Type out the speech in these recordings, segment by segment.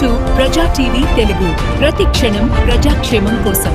To ప్రజా TV Telugu. ప్రతి క్షణం ప్రజాక్షేమం కోసం.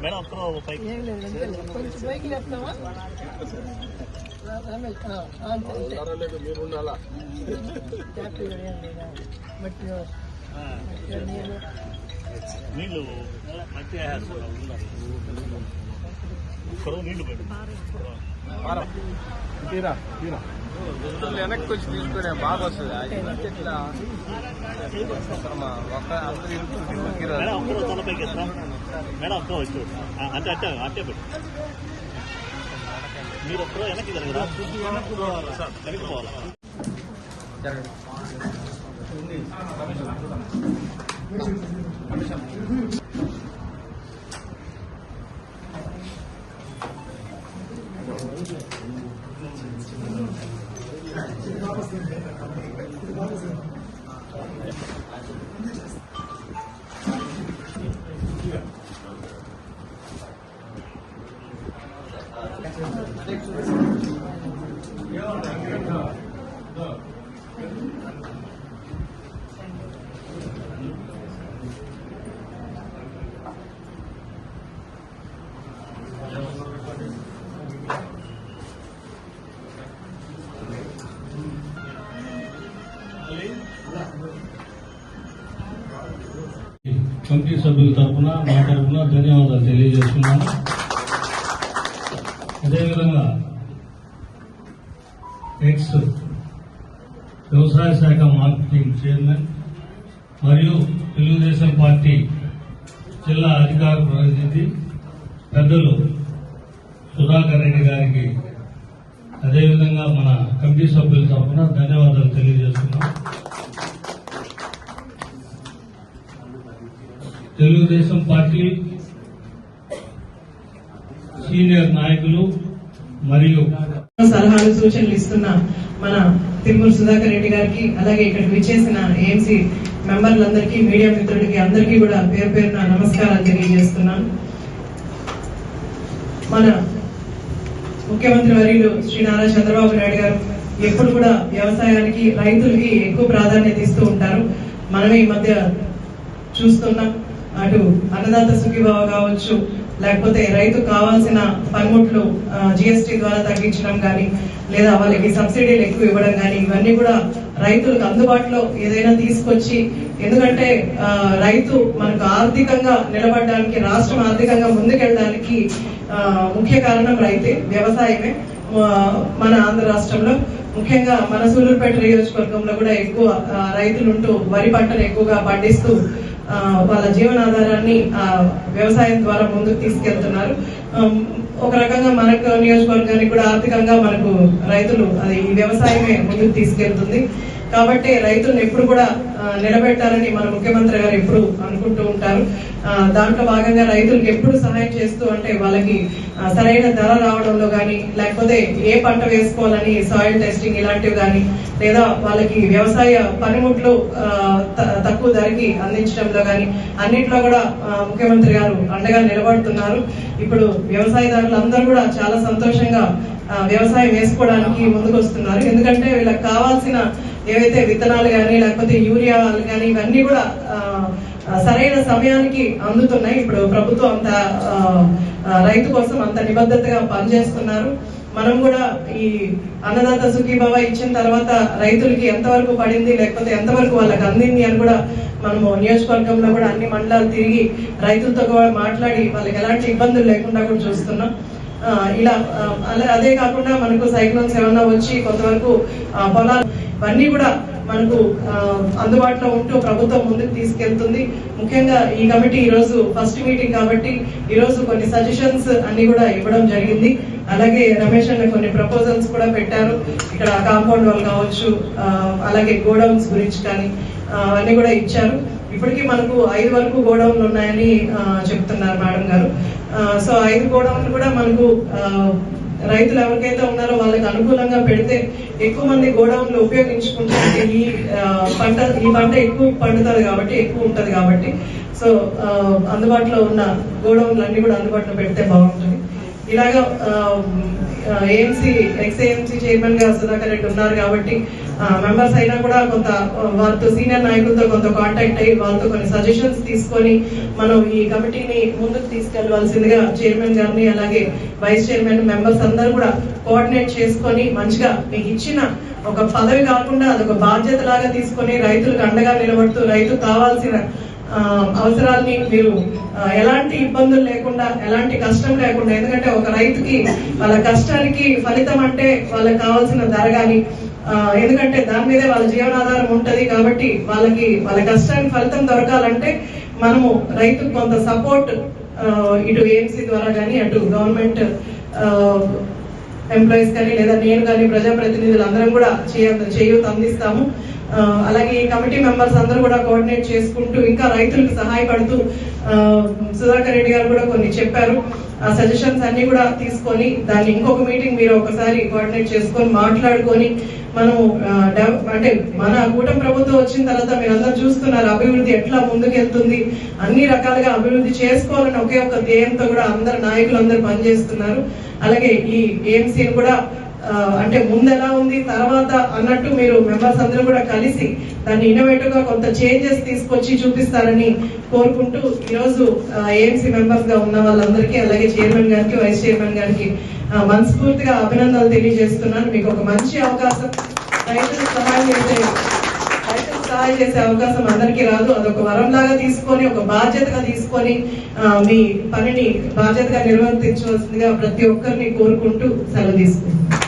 మేడం అప్పుడు ఏం లేదు. కొంచెం పైకి మట్టి నీళ్ళు. మట్టి వేసేస్తున్నాం ఉన్నారు. ఇక్కడ నీళ్ళు పెట్టి వెనక్కి వచ్చి తీసుకునే బాగా వస్తుంది. అది ఎట్లా ఒక అందరూ మేడం అప్పుడు వచ్చి అంటే అంటే అట్టే పెట్టి. మీరు వెనక్కి జరగరా వెనక్కి పోవాలా? కమిటీ సభ్యుల తరఫున మా తరఫున ధన్యవాదాలు తెలియజేస్తున్నాను అదేవిధంగా ఎక్స్ వ్యవసాయ శాఖ మార్కెటింగ్ చైర్మన్ మరియు తెలుగుదేశం పార్టీ జిల్లా అధికార ప్రతినిధి పెద్దలు సుధాకర్ రెడ్డి గారికి అదేవిధంగా మన కమిటీ సభ్యుల తరఫున ధన్యవాదాలు తెలియజేస్తున్నాం. తెలుగుదేశం పార్టీ సీనియర్ నాయకులు మరియు సలహాలు సూచనలు ఇస్తున్న మన తిరుమల సుధాకర్ రెడ్డి గారికి అలాగే ఇక్కడికి విచ్చేసిన ఏఎంసీ మెంబర్లందరికీ మీడియా మిత్రులకి అందరికీ కూడా పేరు పేరున నమస్కారాలు తెలియజేస్తున్నాను. మన ముఖ్యమంత్రి వర్యులు శ్రీ నారా చంద్రబాబు నాయుడు గారు ఎప్పుడు కూడా వ్యవసాయానికి రైతులకి ఎక్కువ ప్రాధాన్యత ఇస్తూ ఉంటారు. మనమే ఈ మధ్య చూస్తున్నాం. అటు అన్నదాత సుఖీభావ కావచ్చు లేకపోతే రైతు కావాల్సిన పనిముట్లు జిఎస్టీ ద్వారా తగ్గించడం కానీ లేదా వాళ్ళకి సబ్సిడీలు ఎక్కువ ఇవ్వడం కానీ ఇవన్నీ కూడా రైతులకు అందుబాటులో ఏదైనా తీసుకొచ్చి ఎందుకంటే రైతు మనకు ఆర్థికంగా నిలబడడానికి రాష్ట్రం ఆర్థికంగా ముందుకెళ్ళడానికి ముఖ్య కారణం రైతే వ్యవసాయమే. మన ఆంధ్ర రాష్ట్రంలో ముఖ్యంగా మన సూలూరుపేట నియోజకవర్గంలో కూడా ఎక్కువ రైతులుంటూ రైతులు ఉంటూ వరి పంటను ఎక్కువగా పండిస్తూ వాళ్ళ జీవనాధారాన్ని ఆ, వ్యవసాయం ద్వారా ముందుకు తీసుకెళ్తున్నారు. ఒక రకంగా మనకు నియోజకవర్గానికి కూడా ఆర్థికంగా మనకు రైతులు అది వ్యవసాయమే ముందుకు తీసుకెళ్తుంది. కాబట్టి రైతులను ఎప్పుడు కూడా నిలబెట్టాలని మన ముఖ్యమంత్రి గారు ఎప్పుడు అనుకుంటూ ఉంటారు. దాంట్లో భాగంగా రైతులకు ఎప్పుడు సహాయం చేస్తూ అంటే వాళ్ళకి సరైన ధర రావడంలో కానీ లేకపోతే ఏ పంట వేసుకోవాలని సాయిల్ టెస్టింగ్ ఇలాంటివి కానీ లేదా వాళ్ళకి వ్యవసాయ పనిముట్లు తక్కువ ధరకి అందించడంలో కానీ అన్నిట్లో కూడా ముఖ్యమంత్రి గారు అండగా నిలబడుతున్నారు. ఇప్పుడు వ్యవసాయదారులు అందరూ కూడా చాలా సంతోషంగా వ్యవసాయం వేసుకోవడానికి ముందుకు వస్తున్నారు ఎందుకంటే వీళ్ళకి కావాల్సిన ఏవైతే విత్తనాలు కానీ లేకపోతే యూరియాలు కానీ ఇవన్నీ కూడా సరైన సమయానికి అందుతున్నాయి. ఇప్పుడు ప్రభుత్వం అంత రైతు కోసం అంత నిబద్ధతగా పనిచేస్తున్నారు. మనం కూడా ఈ అన్నదాత సుఖీభావ ఇచ్చిన తర్వాత రైతులకి ఎంతవరకు పడింది లేకపోతే ఎంతవరకు వాళ్ళకి అందింది అని కూడా మనము నియోజకవర్గంలో కూడా అన్ని మండలాలు తిరిగి రైతులతో కూడా మాట్లాడి వాళ్ళకి ఎలాంటి ఇబ్బందులు లేకుండా కూడా చూస్తున్నాం. ఇలా అదే కాకుండా మనకు సైక్లోన్స్ ఏమన్నా వచ్చి కొంతవరకు పొలాలు ఇవన్నీ కూడా మనకు అందుబాటులో ఉంటూ ప్రభుత్వం ముందుకు తీసుకెళ్తుంది. ముఖ్యంగా ఈ కమిటీ ఈరోజు ఫస్ట్ మీటింగ్ కాబట్టి ఈరోజు కొన్ని సజెషన్స్ అన్ని కూడా ఇవ్వడం జరిగింది. అలాగే రమేష్ అన్న కొన్ని ప్రపోజల్స్ కూడా పెట్టారు. ఇక్కడ కాంపౌండ్ వాళ్ళు కావచ్చు అలాగే గోడౌన్స్ గురించి కానీ అన్ని అవన్నీ కూడా ఇచ్చారు. ఇప్పటికీ మనకు ఐదు వరకు గోడౌన్లు ఉన్నాయని చెప్తున్నారు మేడం గారు. సో ఐదు గోడౌన్లు కూడా మనకు రైతులు ఎవరికైతే ఉన్నారో వాళ్ళకి అనుకూలంగా పెడితే ఎక్కువ మంది గోడౌన్లు ఉపయోగించుకుంటే ఈ పంట ఈ పంట ఎక్కువ పండుతుంది కాబట్టి ఎక్కువ ఉంటది కాబట్టి. సో ఆ, అందుబాటులో ఉన్న గోడౌన్లు అన్ని కూడా అందుబాటులో పెడితే బాగుంటుంది. ఇలాగా ఏఎంసీ ఎక్స్ ఏఎంసీ చైర్మన్గా సుధాకర్ రెడ్డి ఉన్నారు కాబట్టి మెంబర్స్ అయినా కూడా కొంత వారితో సీనియర్ నాయకులతో కొంత కాంటాక్ట్ అయ్యి వాళ్ళతో కొన్ని సజెషన్స్ తీసుకొని మనం ఈ కమిటీని ముందుకు తీసుకెళ్ళవలసిందిగా చైర్మన్ గారిని అలాగే వైస్ చైర్మన్ మెంబర్స్ అందరూ కూడా కోఆర్డినేట్ చేసుకొని మంచిగా మీకు ఇచ్చిన ఒక పదవి కాకుండా అదొక బాధ్యత లాగా తీసుకొని రైతులకు అండగా నిలబడుతూ రైతు కావాల్సిన అవసరాల్ని మీరు ఎలాంటి ఇబ్బందులు లేకుండా ఎలాంటి కష్టం లేకుండా ఎందుకంటే ఒక రైతుకి వాళ్ళ కష్టానికి ఫలితం అంటే వాళ్ళకి కావాల్సిన ధర కానీ ఎందుకంటే దాని మీదే వాళ్ళ జీవనాధారం ఉంటుంది కాబట్టి వాళ్ళకి వాళ్ళ కష్టానికి ఫలితం దొరకాలంటే మనము రైతుకు కొంత సపోర్ట్ ఇటు ఏఎంసీ ద్వారా కానీ అటు గవర్నమెంట్ ఎంప్లాయీస్ కానీ లేదా నేను కానీ ప్రజాప్రతినిధులు అందరం కూడా చేయ చేయూత అందిస్తాము. అలాగే ఈ కమిటీ మెంబర్స్ అందరూ కూడా కోఆర్డినేట్ చేసుకుంటూ ఇంకా రైతులకు సహాయపడుతూ సుధాకర్ రెడ్డి గారు కూడా కొన్ని చెప్పారు. ఆ సజెషన్స్ అన్ని కూడా తీసుకొని దాన్ని ఇంకొక మీటింగ్ మీరు ఒకసారి కోఆర్డినేట్ చేసుకొని మాట్లాడుకొని మనం అంటే మన కూటమి ప్రభుత్వం వచ్చిన తర్వాత మీరు అందరూ చూస్తున్నారు అభివృద్ధి ఎట్లా ముందుకెళ్తుంది అన్ని రకాలుగా అభివృద్ధి చేసుకోవాలని ఒకే ఒక ధ్యేయంతో కూడా అందరు నాయకులు అందరు పనిచేస్తున్నారు. అలాగే ఈ ఏఎంసీని కూడా అంటే ముందు ఎలా ఉంది తర్వాత అన్నట్టు మీరు మెంబర్స్ అందరూ కూడా కలిసి దాన్ని ఇన్నోవేటివ్గా కొంత చేంజెస్ తీసుకొచ్చి చూపిస్తారని కోరుకుంటూ ఈరోజు ఏఎంసీ మెంబర్స్గా ఉన్న వాళ్ళందరికీ అలాగే చైర్మన్ గారికి వైస్ చైర్మన్ గారికి మనస్ఫూర్తిగా అభినందనలు తెలియజేస్తున్నాను. మీకు ఒక మంచి అవకాశం రైతులకు సహాయం చేసే రైతులకు సహాయం చేసే అవకాశం అందరికీ రాదు. అదొక వరం లాగా తీసుకొని ఒక బాధ్యతగా తీసుకొని మీ పనిని బాధ్యతగా నిర్వర్తించవలసిందిగా ప్రతి ఒక్కరిని కోరుకుంటూ సెలవు తీసుకుంటాం